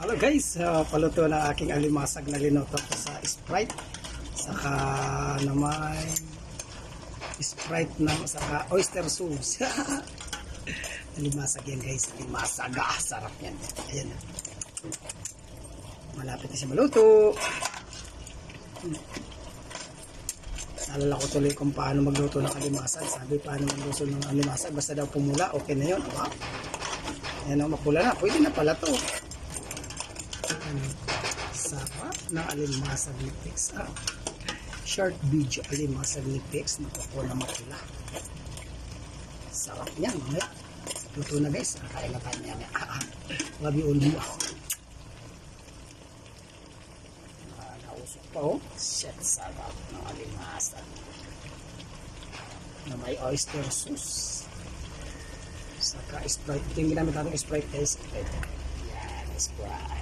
Hello guys, uh, paluto na aking alimasag na linoto ko sa Sprite. Saka naman Sprite na saka oyster sauce. alimasag yan guys, alimasag. Ah, sarap yan. Ayan. Malapit na siya maluto. Naalala ko tuloy kung paano magluto ng alimasag. Sabi paano magluto ng alimasag. Basta daw pumula, okay na yun. Aba? Ayan o, mapula na. Pwede na pala to. Ano, sarap ng alimasag ni Pix. Ah, short video alimasag ni Pix. Nakukuha na mapula. Sarap niyan. Mamaya. Luto na guys. Kakain na tayo niya. Ah, ah. Labi ulo ako. Ah, nausok pa oh. Shit, sarap ng alimasag. Na may oyster sauce. Saka Sprite. Ito yung ginamit natin Sprite guys. Ito. Yan, Sprite.